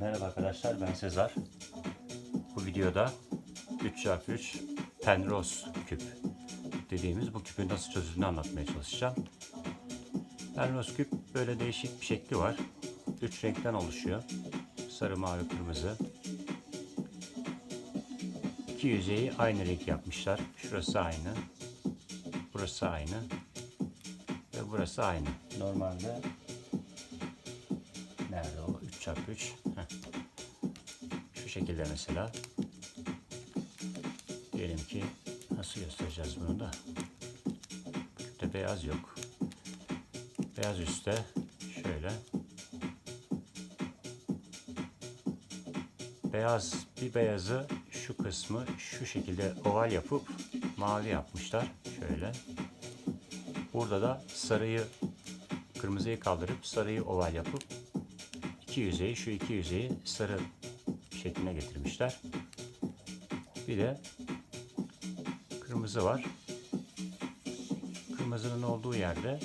Merhaba arkadaşlar ben Sezar. Bu videoda 3x3 Penrose küp dediğimiz bu küpün nasıl çözüldüğünü anlatmaya çalışacağım. Penrose küp böyle değişik bir şekli var. 3 renkten oluşuyor. Sarı, mavi, kırmızı. İki yüzeyi aynı renk yapmışlar. Şurası aynı. Burası aynı. Ve burası aynı. Normalde Nerede o? 3 çarpı 3. Heh. Şu şekilde mesela. Diyelim ki nasıl göstereceğiz bunu da. Küpte beyaz yok. Beyaz üstte şöyle. Beyaz bir beyazı şu kısmı şu şekilde oval yapıp mavi yapmışlar. Şöyle. Burada da sarıyı kırmızıyı kaldırıp sarıyı oval yapıp iki yüzeyi, şu iki yüzeyi sarı şekline getirmişler. Bir de kırmızı var. Kırmızının olduğu yerde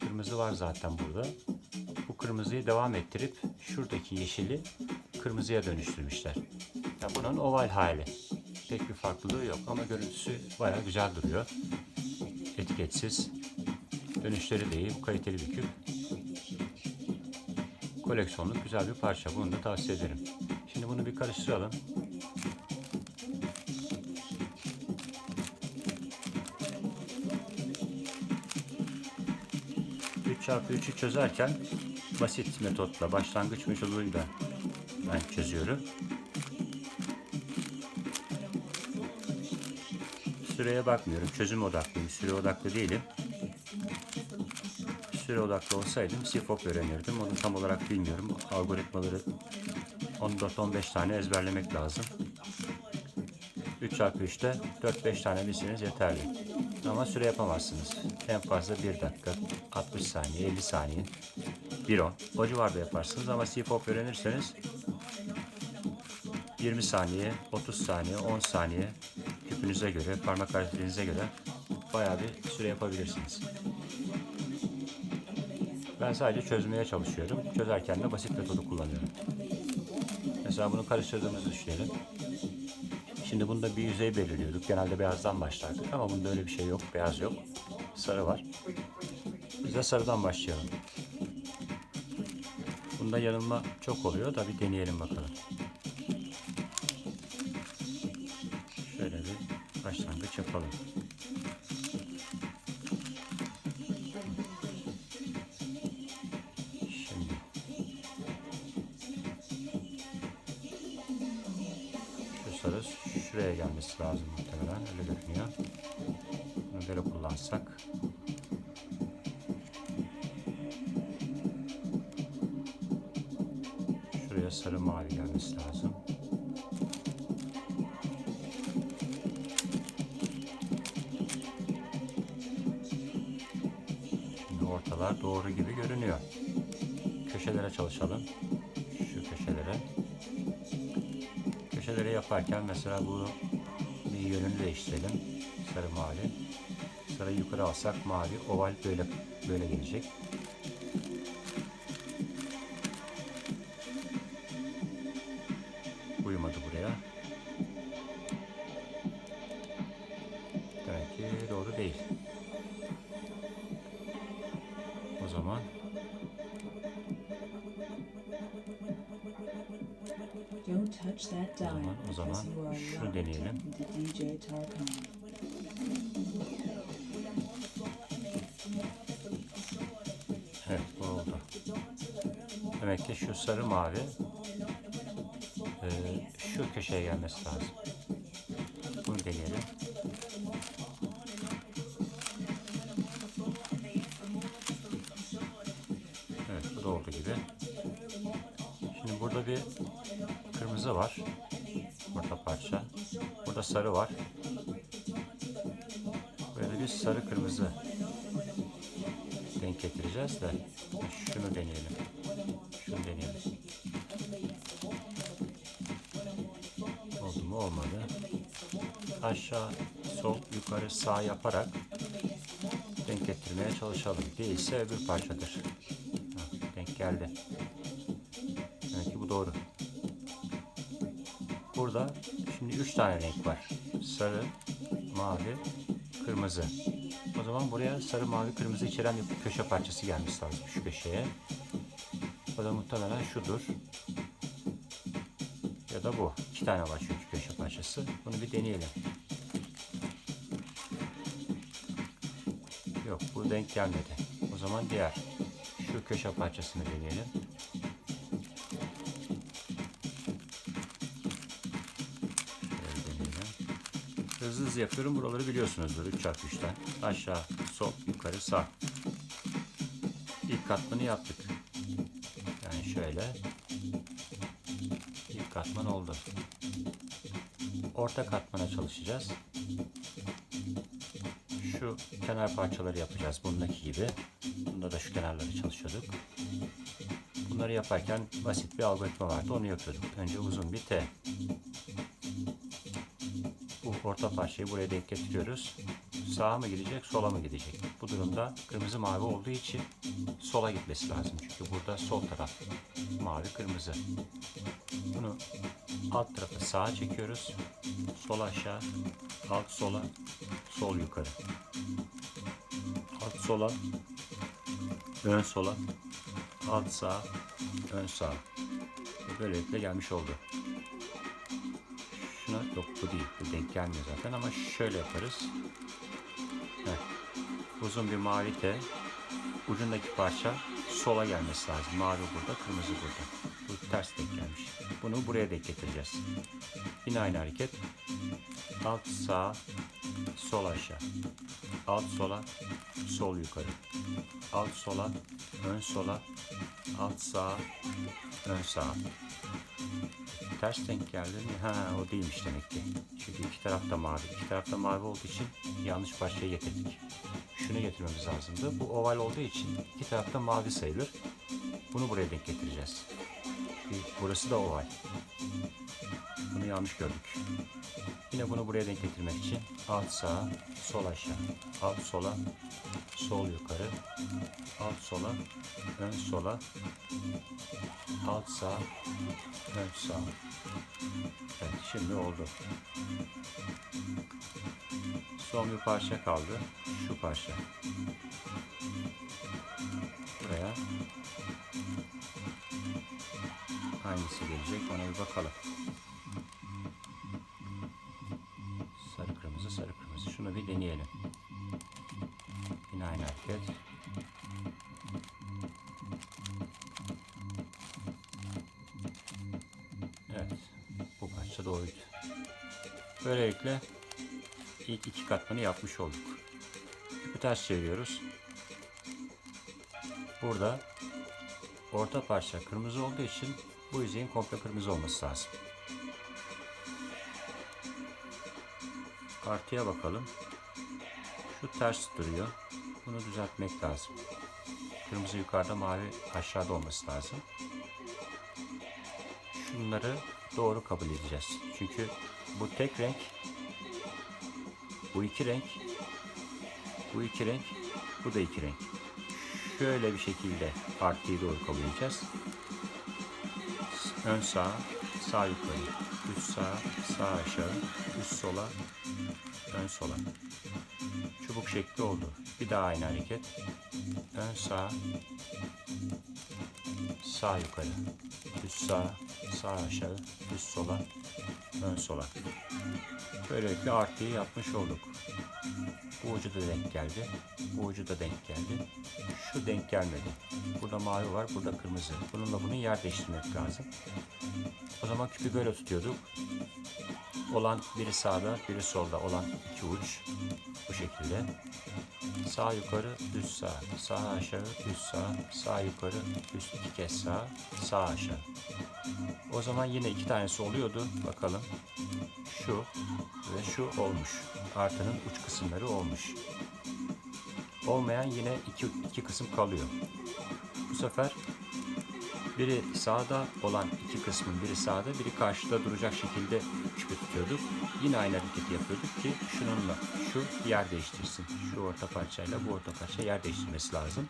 kırmızı var zaten burada. Bu kırmızıyı devam ettirip şuradaki yeşili kırmızıya dönüştürmüşler. Ya bunun oval hali. Pek bir farklılığı yok ama görüntüsü bayağı güzel duruyor. Etiketsiz. Dönüşleri de iyi. Kaliteli bir küp koleksiyonluk güzel bir parça. Bunu da tavsiye ederim. Şimdi bunu bir karıştıralım. Çarpı 3'ü çözerken basit metotla, başlangıç metoduyla ben çözüyorum. Süreye bakmıyorum. Çözüm odaklıyım. Süre odaklı değilim süre odaklı olsaydım SIFOP öğrenirdim. Onu tam olarak bilmiyorum. Algoritmaları 14-15 tane ezberlemek lazım. 3 çarpı 3'te 4-5 tane bilseniz yeterli. Ama süre yapamazsınız. En fazla 1 dakika, 60 saniye, 50 saniye, 1-10. O civarda yaparsınız ama SIFOP öğrenirseniz 20 saniye, 30 saniye, 10 saniye küpünüze göre, parmak hareketinize göre bayağı bir süre yapabilirsiniz. Ben sadece çözmeye çalışıyorum. Çözerken de basit metodu kullanıyorum. Mesela bunu karıştırdığımızı düşünelim. Şimdi bunda bir yüzey belirliyorduk. Genelde beyazdan başlardık ama bunda öyle bir şey yok. Beyaz yok. Sarı var. Biz de sarıdan başlayalım. Bunda yanılma çok oluyor da bir deneyelim bakalım. Şöyle bir başlangıç yapalım. Öyle görünüyor. Bunu böyle kullansak. Şuraya sarı mavi gelmesi lazım. Şimdi ortalar doğru gibi görünüyor. Köşelere çalışalım. Şu köşelere. Köşeleri yaparken mesela bu yönünü değiştirelim. Sarı mavi. Sarıyı yukarı alsak mavi. Oval böyle böyle gelecek. Uyumadı buraya. Demek ki doğru değil. O zaman Zaman- o zaman şunu deneyelim. Evet bu oldu. Demek ki şu sarı mavi e, şu köşeye gelmesi lazım. Bunu deneyelim. Evet bu da oldu gibi. Şimdi burada bir kırmızı var. Burada parça. Burada sarı var. Böyle bir sarı kırmızı denk getireceğiz de şunu deneyelim. Şunu deneyelim. Oldu mu olmadı. Aşağı, sol, yukarı, sağ yaparak denk getirmeye çalışalım. Değilse öbür parçadır. Denk geldi. doğru. Burada şimdi üç tane renk var. Sarı, mavi, kırmızı. O zaman buraya sarı, mavi, kırmızı içeren bir köşe parçası gelmesi lazım şu köşeye. O da muhtemelen şudur. Ya da bu. İki tane var çünkü köşe parçası. Bunu bir deneyelim. Yok bu denk gelmedi. O zaman diğer. Şu köşe parçasını deneyelim. Hızlı hızlı yapıyorum. Buraları biliyorsunuzdur. 3 çarpı 3'ten. Aşağı, sol, yukarı, sağ. İlk katmanı yaptık. Yani şöyle. İlk katman oldu. Orta katmana çalışacağız. Şu kenar parçaları yapacağız. Bundaki gibi. Bunda da şu kenarları çalışıyorduk. Bunları yaparken basit bir algoritma vardı. Onu yapıyorduk. Önce uzun bir T. Orta parçayı buraya denk getiriyoruz. Sağa mı gidecek, sola mı gidecek? Bu durumda kırmızı mavi olduğu için sola gitmesi lazım. Çünkü burada sol taraf mavi kırmızı. Bunu alt tarafı sağa çekiyoruz. Sol aşağı, alt sola, sol yukarı. Alt sola, ön sola, alt sağa, ön sağa. Böylelikle gelmiş oldu. Şuna yok bu değil. Bu denk gelmiyor zaten ama şöyle yaparız. Heh. Uzun bir mavi T. Ucundaki parça sola gelmesi lazım. Mavi burada, kırmızı burada. Bu ters denk gelmiş. Bunu buraya denk getireceğiz. Yine aynı hareket. Alt sağ, sol aşağı. Alt sola, sol yukarı. Alt sola, ön sola, alt sağa, ön sağa. Ters denk geldi? Ha o değilmiş demek ki. Çünkü iki tarafta mavi. İki tarafta mavi olduğu için yanlış parçayı getirdik. Şunu getirmemiz lazımdı. Bu oval olduğu için iki tarafta mavi sayılır. Bunu buraya denk getireceğiz. Burası da oval. Bunu yanlış gördük. Yine bunu buraya denk getirmek için alt sağa, sol aşağı, alt sola, sol yukarı, alt sola, ön sola, alt sağ, ön sağ. Evet şimdi oldu. Son bir parça kaldı. Şu parça. Buraya hangisi gelecek ona bir bakalım. Sarı kırmızı sarı kırmızı. Şunu bir deneyelim. Yine aynı hareket. Evet. Bu parça doğruydu. Böylelikle ilk iki katmanı yapmış olduk. İpi ters çeviriyoruz. Burada orta parça kırmızı olduğu için bu yüzeyin komple kırmızı olması lazım. Artıya bakalım. Şu ters duruyor. Bunu düzeltmek lazım. Kırmızı yukarıda, mavi aşağıda olması lazım. Şunları doğru kabul edeceğiz. Çünkü bu tek renk, bu iki renk, bu iki renk, bu da iki renk. Şöyle bir şekilde artıyı doğru kabul edeceğiz. Ön sağ, sağ yukarı, üst sağ, sağ aşağı, üst sola, ön sola. Çubuk şekli oldu. Bir daha aynı hareket. Ön sağ, sağ yukarı, üst sağ, sağ aşağı, üst sola, ön sola. Böylelikle artıyı yapmış olduk. Bu ucu da denk geldi. Bu ucu da denk geldi. Şu denk gelmedi. Burada mavi var, burada kırmızı. Bununla bunu yer değiştirmek lazım. O zaman küpü böyle tutuyorduk. Olan biri sağda, biri solda olan iki uç. Bu şekilde. Sağ yukarı, üst sağ. Sağ aşağı, üst sağ. Sağ yukarı, üst iki kez sağ. Sağ aşağı. O zaman yine iki tanesi oluyordu. Bakalım. Şu ve şu olmuş. Artının uç kısımları olmuş. Olmayan yine iki, iki kısım kalıyor. Bu sefer biri sağda olan iki kısmın biri sağda, biri karşıda duracak şekilde küpü tutuyorduk. Yine aynı hareketi yapıyorduk ki şununla şu yer değiştirsin. Şu orta parçayla bu orta parça yer değiştirmesi lazım.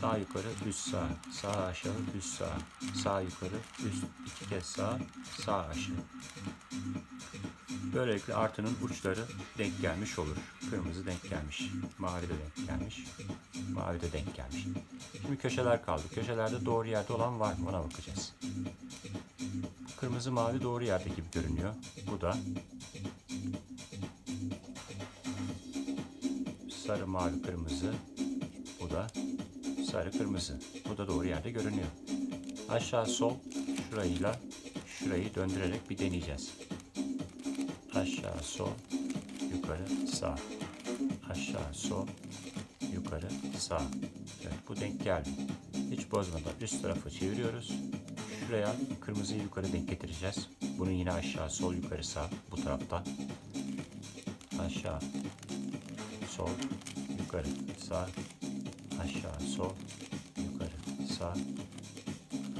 Sağ yukarı, üst sağ. Sağ aşağı, üst sağ. Sağ yukarı, üst iki kez sağ, sağ aşağı. Böylelikle artının uçları denk gelmiş olur. Kırmızı denk gelmiş. Mavi de denk gelmiş. Mavi de denk gelmiş. Şimdi köşeler kaldı. Köşelerde doğru yerde olan var mı? Ona bakacağız. Kırmızı mavi doğru yerde gibi görünüyor. Bu da sarı mavi kırmızı. Bu da sarı kırmızı. Bu da doğru yerde görünüyor. Aşağı sol şurayla şurayı döndürerek bir deneyeceğiz. Aşağı sol yukarı sağ. Aşağı sol yukarı sağ. Evet bu denk geldi. Hiç bozmadan üst tarafı çeviriyoruz. Şuraya kırmızıyı yukarı denk getireceğiz. Bunu yine aşağı sol yukarı sağ bu taraftan. Aşağı sol yukarı sağ aşağı sol yukarı sağ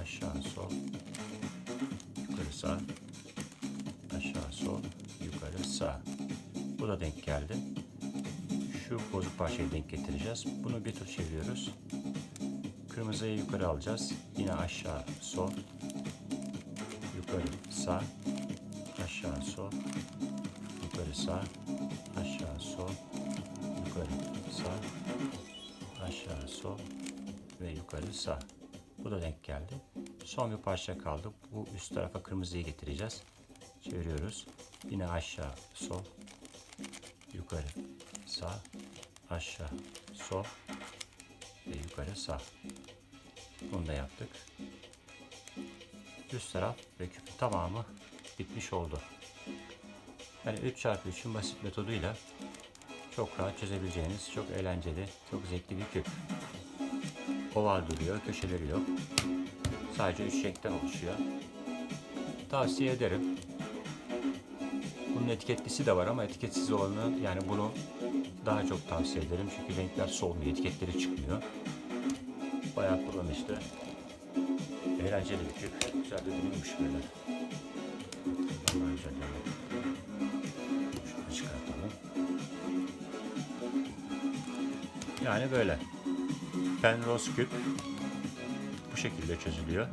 aşağı sol yukarı sağ sağ bu da denk geldi. Şu bozuk parçayı denk getireceğiz. Bunu bir tur çeviriyoruz. Kırmızıyı yukarı alacağız. Yine aşağı sol. Yukarı sağ. Aşağı sol. Yukarı sağ. Aşağı sol. Yukarı sağ. Aşağı sol. Ve yukarı sağ. Bu da denk geldi. Son bir parça kaldı. Bu üst tarafa kırmızıyı getireceğiz. Çeviriyoruz yine aşağı sol yukarı sağ aşağı sol ve yukarı sağ bunu da yaptık üst taraf ve küpün tamamı bitmiş oldu yani 3 çarpı 3'ün basit metoduyla çok rahat çözebileceğiniz, çok eğlenceli, çok zevkli bir küp. Oval duruyor, köşeleri yok. Sadece üç renkten oluşuyor. Tavsiye ederim. Bunun etiketlisi de var ama etiketsiz olanı yani bunu daha çok tavsiye ederim. Çünkü renkler solmuyor, etiketleri çıkmıyor. Bayağı kullanışlı. Eğlenceli bir küp. Güzel de dönülmüş böyle. Vallahi güzel yani. Şunu çıkartalım. Yani böyle. Penrose küp bu şekilde çözülüyor.